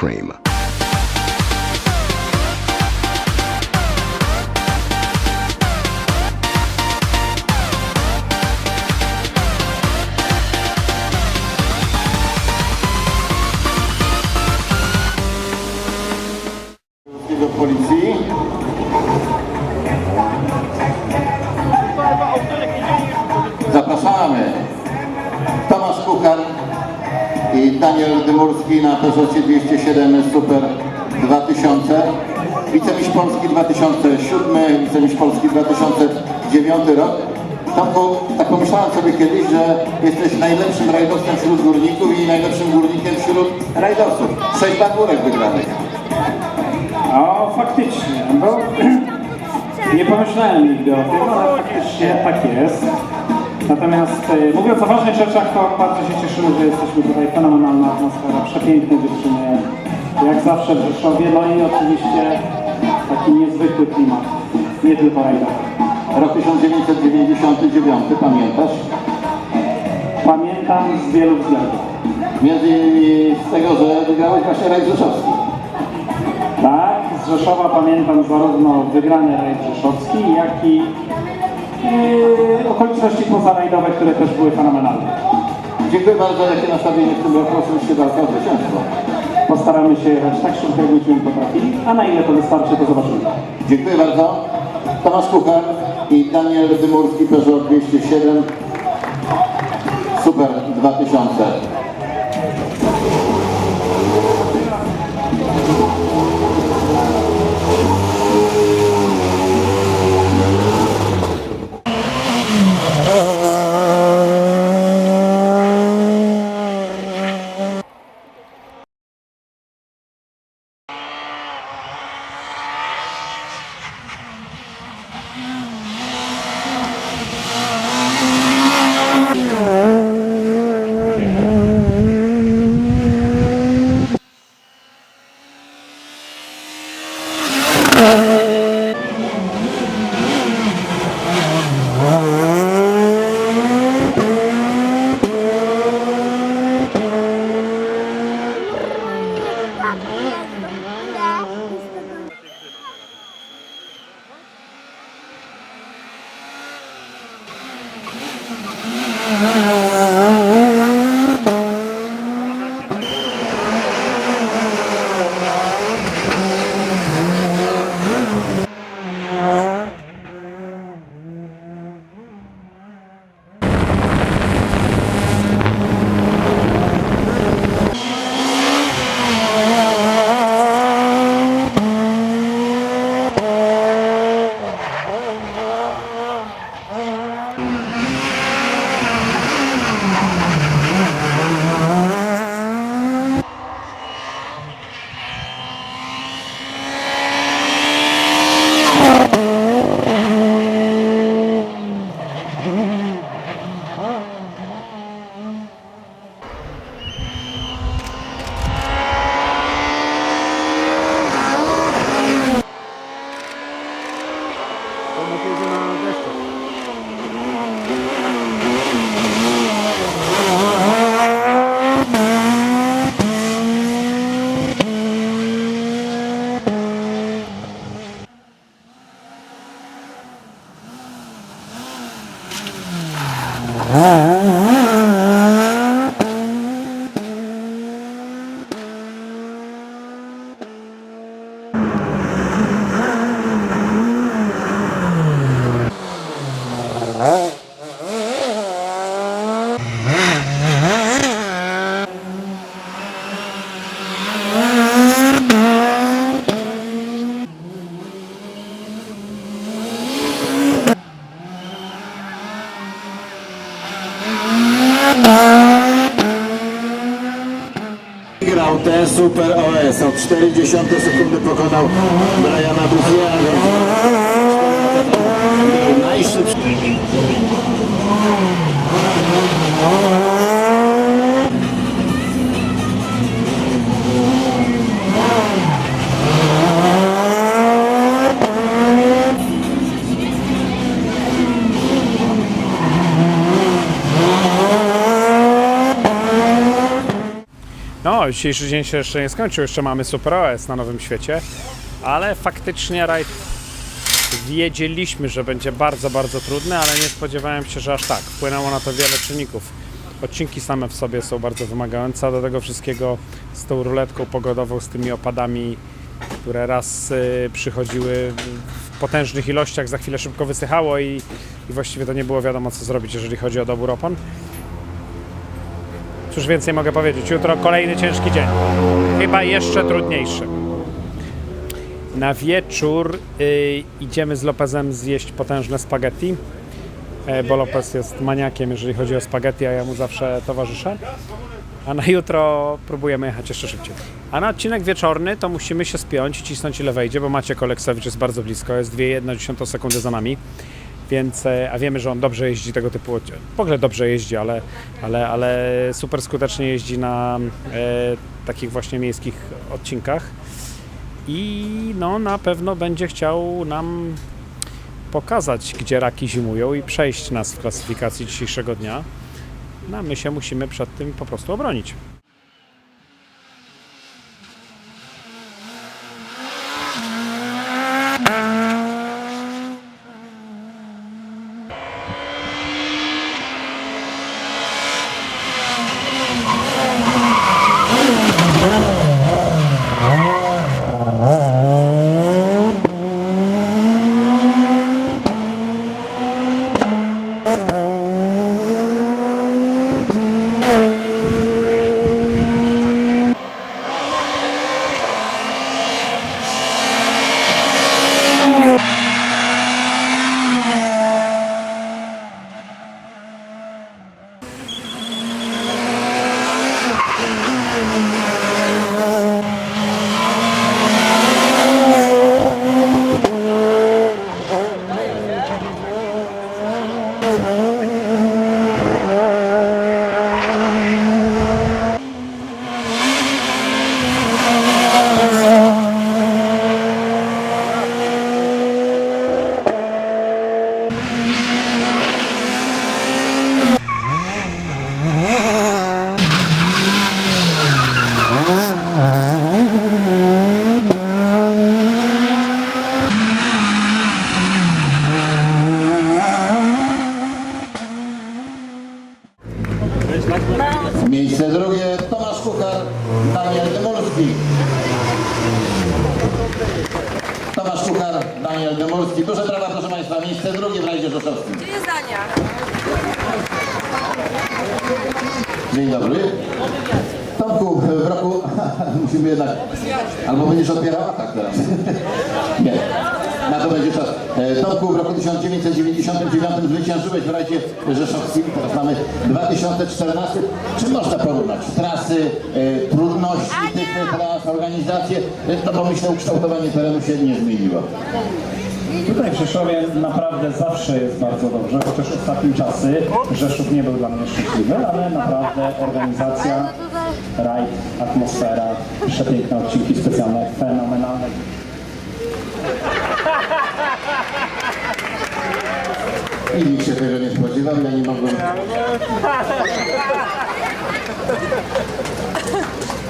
cream. policji. Zapraszamy. Tomasz Kuchar Daniel Dymurski na Peugeotie 207 Super 2000. Wicemistrz Polski 2007, wicemistrz Polski 2009 rok. Tomku, tak pomyślałem sobie kiedyś, że jesteś najlepszym rajdowcem wśród górników i najlepszym górnikiem wśród rajdowców. Sześć bagórek wygranych. O, faktycznie, bo nie pomyślałem nigdy o tym, ale faktycznie tak jest. Natomiast e, mówiąc o ważnych rzeczach, to bardzo się cieszymy, że jesteśmy tutaj. Fenomenalna atmosfera, przepiękne dziewczyny, jak zawsze w Rzeszowie. No i oczywiście taki niezwykły klimat, nie tylko rajdowy. Rok 1999, pamiętasz? Pamiętam z wielu względów. Między innymi z tego, że wygrałeś właśnie rajd rzeszowski. Tak, z Rzeszowa pamiętam zarówno wygrany rajd rzeszowski, jak i okoliczności pozarajdowe, które też były fenomenalne. Dziękuję bardzo, jakie nastawienie w tym roku oczywiście walka o zwycięstwo. Postaramy się jechać tak szybko, jak będziemy potrafili, a na ile to wystarczy, to zobaczymy. Dziękuję bardzo. Tomasz Kuchar i Daniel Dymurski, Peugeot 207 Super 2000. হ্যাঁ Grał ten Super OS. O 40 sekundy pokonał Briana Bufiana. Najszybszy. Dzisiejszy dzień się jeszcze nie skończył, jeszcze mamy Super OS na Nowym Świecie, ale faktycznie rajd wiedzieliśmy, że będzie bardzo, bardzo trudny, ale nie spodziewałem się, że aż tak. Wpłynęło na to wiele czynników. Odcinki same w sobie są bardzo wymagające, a do tego wszystkiego z tą ruletką pogodową, z tymi opadami, które raz y, przychodziły w potężnych ilościach, za chwilę szybko wysychało i, i właściwie to nie było wiadomo co zrobić, jeżeli chodzi o dobór opon. Cóż więcej mogę powiedzieć, jutro kolejny ciężki dzień, chyba jeszcze trudniejszy. Na wieczór y, idziemy z Lopezem zjeść potężne spaghetti, e, bo Lopez jest maniakiem, jeżeli chodzi o spaghetti, a ja mu zawsze towarzyszę. A na jutro próbujemy jechać jeszcze szybciej. A na odcinek wieczorny to musimy się spiąć i cisnąć ile wejdzie, bo Maciek Oleksowicz jest bardzo blisko, jest 2,1 sekundy za nami. Więc, a wiemy, że on dobrze jeździ tego typu, w ogóle dobrze jeździ, ale, ale, ale super skutecznie jeździ na e, takich właśnie miejskich odcinkach i no na pewno będzie chciał nam pokazać, gdzie raki zimują i przejść nas w klasyfikacji dzisiejszego dnia. No my się musimy przed tym po prostu obronić. Dzień dobry. Tomku, w roku musimy jednak... Albo będziesz odbierała? Tak teraz. Nie. Na to będzie czas. E, Tomku, w roku 1999 zwyciężyłeś w rajdzie rzeszowskim. Teraz mamy 2014. Czy można porównać trasy, e, trudności tych tras, organizację? E, No bo myślę, ukształtowanie terenu się nie zmieniło. Tutaj w Rzeszowie naprawdę zawsze jest bardzo dobrze, chociaż ostatnim czasy Rzeszów nie był dla mnie szczęśliwy, ale naprawdę organizacja, rajd, atmosfera, przepiękne odcinki specjalne, fenomenalne. I nikt się tego nie spodziewał, ja nie mogłem.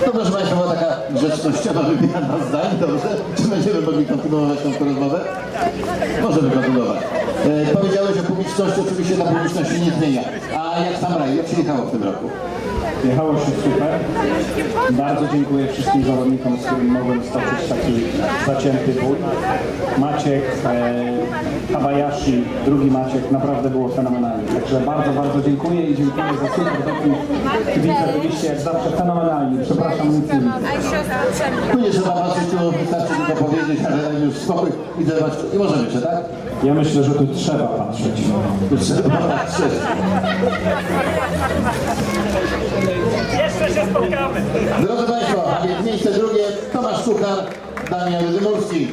To proszę Państwa, była taka grzecznościowa wymiana zdań, dobrze? Czy będziemy mogli kontynuować tą rozmowę? Możemy kontynuować. E, powiedziałeś o publiczności, oczywiście ta publiczność się nie zmienia. A jak sam raj, jak się jechało w tym roku? Jechało się super. Bardzo dziękuję wszystkim zawodnikom, z którymi mogłem stoczyć taki zacięty bój. Maciek, e, drugi Maciek, naprawdę było fenomenalnie. Także bardzo, bardzo dziękuję i dziękuję za super doping. Kibice byliście jak zawsze fenomenalni. Przepraszam, nic nie widzę. A i siostra Przemka. Tu nie trzeba patrzeć, tu wystarczy tylko powiedzieć, ale już spokój i. I możemy jeszcze, tak? Ja myślę, że tu trzeba patrzeć. Tu trzeba patrzeć. Jeszcze się spotkamy. Drodzy Państwo, miejsce drugie Tomasz Kuchar, Daniel Dymulski.